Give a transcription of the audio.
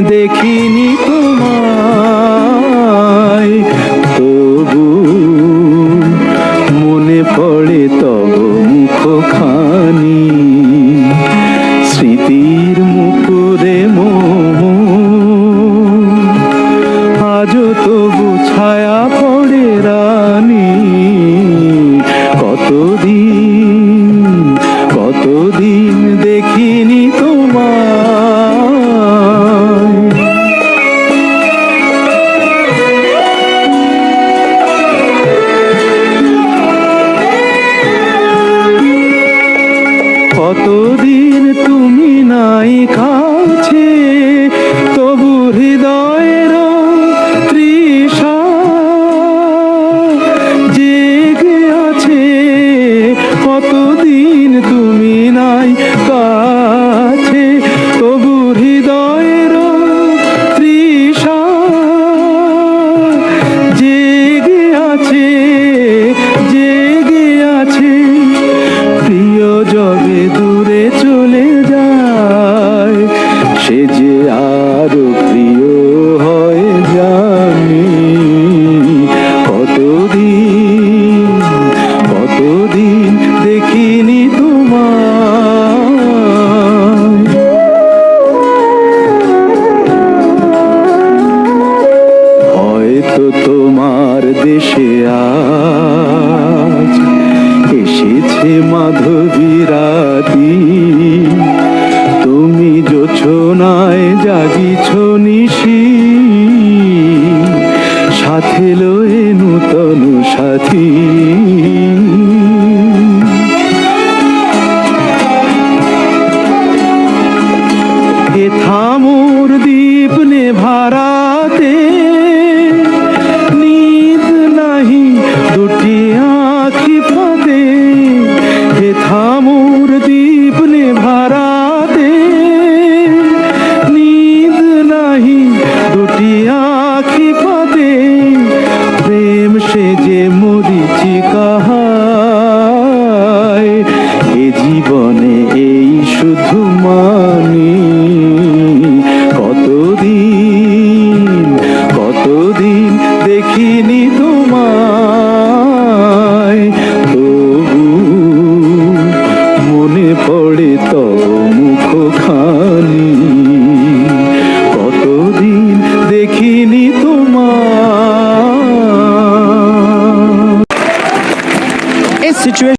দেখিনি তোমায়, তবু মনে পড়ে তব মুখখানি। স্মৃতির মুকুরে আজ তবু ছায়া পড়ে রানী। কতদিন কতদিন তুমি নাই কাছে তবু হৃদয়ের হয়তো তোমার দেশে আজ এসেছে মাধবী রাতি তুমি যোছনায় জাগিছ নিশি। সাথে লয়ে নূতন সাথী। থামোর দ্বীপ নে ভারাতে জীবনে এই শুধু মানি। কতদিন কতদিন দেখিনি তোমায়। তবু মনে পড়ে তব মুখ খানি কতদিন দেখিনি তোমায়। Situation